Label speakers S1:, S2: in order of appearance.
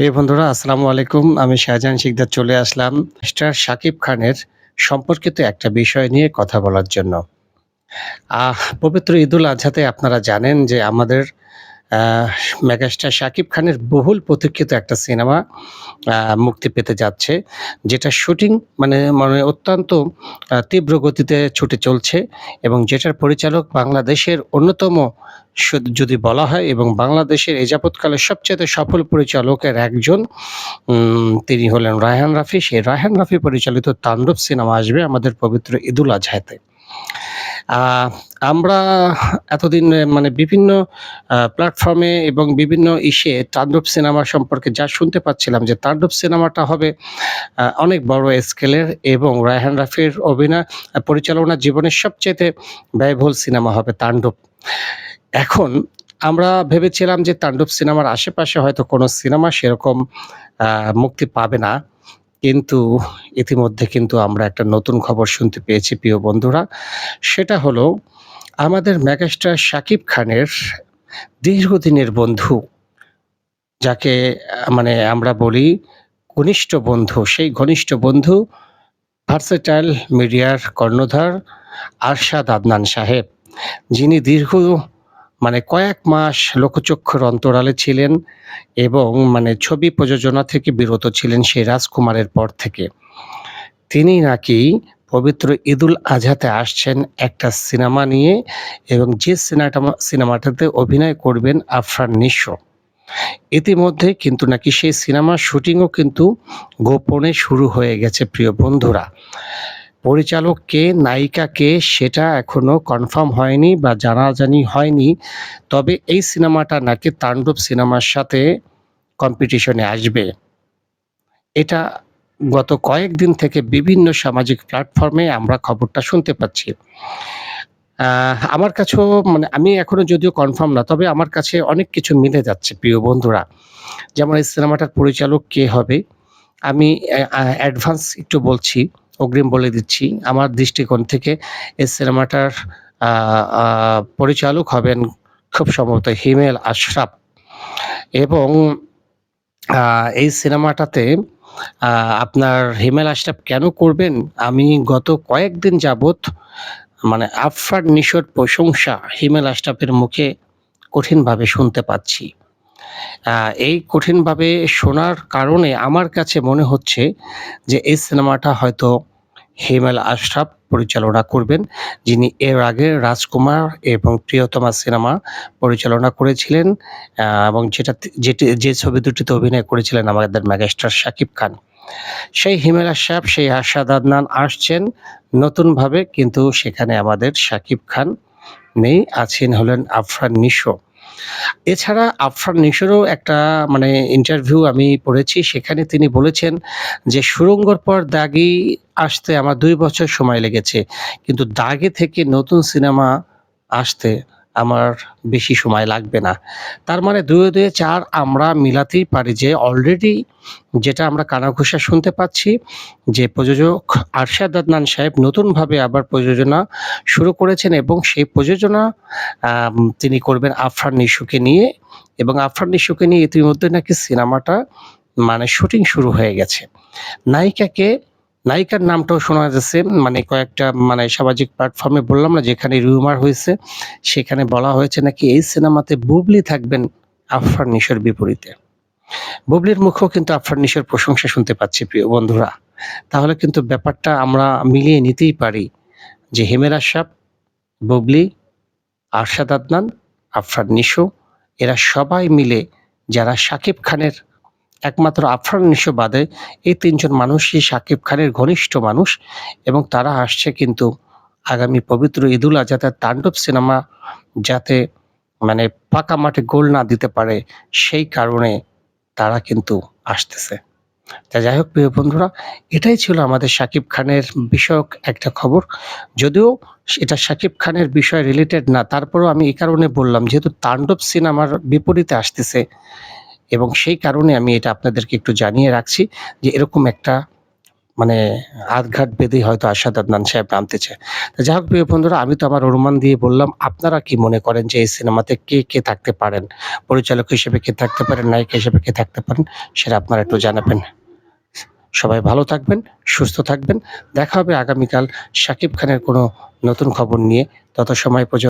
S1: প্রিয় বন্ধুরা, আসসালামু আলাইকুম। আমি শাহজাহান শিকদার চলে আসলাম মিস্টার শাকিব খানের সম্পর্কিত একটা বিষয় নিয়ে কথা বলার জন্য। পবিত্র ঈদুল আজহাতে আপনারা জানেন যে আমাদের মেগাস্টার শাকিব খানের বহুল প্রতীক্ষিত একটা সিনেমা মুক্তি পেতে যাচ্ছে, যেটা শুটিং মানে মানে অত্যন্ত তীব্র গতিতে ছুটে চলছে এবং যেটার পরিচালক বাংলাদেশের অন্যতম যদি বলা হয় এবং বাংলাদেশের এ সবচেয়ে সফল পরিচালকের একজন তিনি হলেন রায়হান রাফি। সেই রায়হান রাফি পরিচালিত তাণ্ডব সিনেমা আসবে আমাদের পবিত্র ঈদুল আজহাতে। আমরা এতদিন মানে বিভিন্ন প্ল্যাটফর্মে এবং বিভিন্ন ইসে তাণ্ডব সিনেমা সম্পর্কে যা শুনতে পাচ্ছিলাম যে তাণ্ডব সিনেমাটা হবে অনেক বড় স্কেলের এবং রায়হান রাফির অভিনয় পরিচালনা জীবনের সবচেয়ে ব্যয়বহুল সিনেমা হবে তাণ্ডব। এখন আমরা ভেবেছিলাম যে তাণ্ডব সিনেমার আশেপাশে হয়তো কোনো সিনেমা সেরকম মুক্তি পাবে না। কিন্তু ইতিমধ্যে কিন্তু আমরা একটা নতুন খবর শুনতে পেয়েছি, প্রিয় বন্ধুরা। সেটা হলো, আমাদের মেগাস্টার শাকিব খানের দীর্ঘদিনের বন্ধু, যাকে মানে আমরা বলি ঘনিষ্ঠ বন্ধু, সেই ঘনিষ্ঠ বন্ধু ভার্সেটাইল মিডিয়ার কর্ণধার আরশাদ আদনান সাহেব, যিনি দীর্ঘ মানে কয়েক মাস লোকচক্ষুর অন্তরালে ছিলেন এবং মানে ছবি প্রযোজনা থেকে বিরত ছিলেন সেই রাজকুমারের পর থেকে। তিনি নাকি পবিত্র ঈদুল আজহাতে আসছেন একটা সিনেমা নিয়ে এবং যে সিনেমাটা সিনেমাটাতে অভিনয় করবেন আফরান নিশো। ইতিমধ্যে কিন্তু নাকি সেই সিনেমার শুটিংও কিন্তু গোপনে শুরু হয়ে গেছে, প্রিয় বন্ধুরা। পরিচালক কে নায়িকা কে সেটা এখনও কনফার্ম হয়নি বা জানাজানি হয়নি। তবে এই সিনেমাটা নাকি তাণ্ডব সিনেমার সাথে কম্পিটিশনে আসবে। এটা গত কয়েকদিন থেকে বিভিন্ন সামাজিক প্ল্যাটফর্মে আমরা খবরটা শুনতে পাচ্ছি। আমার কাছেও মানে আমি এখনও যদিও কনফার্ম না, তবে আমার কাছে অনেক কিছু মিলে যাচ্ছে প্রিয় বন্ধুরা। যেমন এই সিনেমাটার পরিচালক কে হবে? আমি অ্যাডভান্স একটু বলছি। অগ্রিম বলে দিচ্ছি। আমার দৃষ্টিকোণ থেকে এই সিনেমাটার পরিচালক হবেন খুব সম্ভবত হিমেল আশরাফ। এবং এই সিনেমাটাতে আপনার হিমেল আশরাফ কেন করবেন? আমি গত কয়েকদিন যাবত মানে আফরান নিশোর প্রশংসা হিমেল আশরাফের মুখে কঠিনভাবে শুনতে পাচ্ছি। এই কঠিনভাবে শোনার কারণে আমার কাছে মনে হচ্ছে যে এই সিনেমাটা হয়তো হিমেল আশরাফ পরিচালনা করবেন, যিনি এর আগে রাজকুমার এবং প্রিয়তমা সিনেমা পরিচালনা করেছিলেন এবং যেটা যেটি, যে ছবি দুটিতে অভিনয় করেছিলেন আমাদের মেগাস্টার শাকিব খান। সেই হিমেল আশরাফ, সেই আশাদ আদনান আসছেন নতুনভাবে, কিন্তু সেখানে আমাদের শাকিব খান নেই, আছেন হলেন আফরান নিশো এছাড়া আফরান নিশোরও একটা মানে ইন্টারভিউ আমি পড়েছি। সেখানে তিনি বলেছেন যে, সুরঙ্গর পর দাগি আসতে আমার দুই বছর সময় লেগেছে। কিন্তু দাগে থেকে নতুন সিনেমা আসতে আমার বেশি সময় লাগবে না। তার মানে দুয়ে দুয়ে চার আমরা মিলাতেই পারি যে অলরেডি যেটা আমরা কানাঘুষা শুনতে পাচ্ছি, যে প্রযোজক আরশাদ আদনান সাহেব নতুনভাবে আবার প্রযোজনা শুরু করেছেন এবং সেই প্রযোজনা তিনি করবেন আফরান নিশুকে নিয়ে এবং আফরান নিশুকে নিয়ে ইতিমধ্যে নাকি সিনেমাটা মানে শুটিং শুরু হয়ে গেছে। নায়িকাকে নায়িকার নামটাও শোনা যাচ্ছে মানে কয়েকটা মানে সামাজিক প্ল্যাটফর্মে বললাম না, যেখানে রিউমার হয়েছে, সেখানে বলা হয়েছে নাকি এই সিনেমাতে বুবলি থাকবেন আফরান নিশোর বিপরীতে। বুবলির মুখেও কিন্তু আফরান নিশোর প্রশংসা শুনতে পাচ্ছি, প্রিয় বন্ধুরা। তাহলে কিন্তু ব্যাপারটা আমরা মিলিয়ে নিতেই পারি যে হেমের আশাব বুবলি, আরশাদ আদনান, আফরান নিশো, এরা সবাই মিলে যারা সাকিব খানের একমাত্র আফরান নিশো বাদে এই তিনজন মানুষই শাকিব খানের ঘনিষ্ঠ মানুষ এবং তারা আসছে কিন্তু আগামী পবিত্র ঈদুল আজহাতে তাণ্ডব সিনেমা যাতে মানে পাকা মাঠে গোল না দিতে পারে সেই কারণে তারা কিন্তু আসতেছে। তা যাই হোক, প্রিয় বন্ধুরা, এটাই ছিল আমাদের শাকিব খানের বিষয়ক একটা খবর। যদিও এটা শাকিব খানের বিষয় রিলেটেড না, তারপরেও আমি এই কারণে বললাম, যেহেতু তাণ্ডব সিনেমার বিপরীতে আসতেছে এবং সেই কারণে আমি এটা আপনাদেরকে একটু জানিয়ে রাখছি যে এরকম একটা মানে আধঘাট বেঁধেই হয়তো আশাদ আদনান সাহেব নামতে চায়। যাই হোক প্রিয় বন্ধুরা আমি তো আমার অনুমান দিয়ে বললাম। আপনারা কি মনে করেন যে এই সিনেমাতে কে, কে থাকতে পারেন? পরিচালক হিসেবে কে থাকতে পারেন? নায়িকা হিসেবে কে থাকতে পারেন? সেটা আপনারা একটু জানাবেন। সবাই ভালো থাকবেন, সুস্থ থাকবেন। দেখা হবে আগামীকাল শাকিব খানের কোনো নতুন খবর নিয়ে। তত সময় পর্যন্ত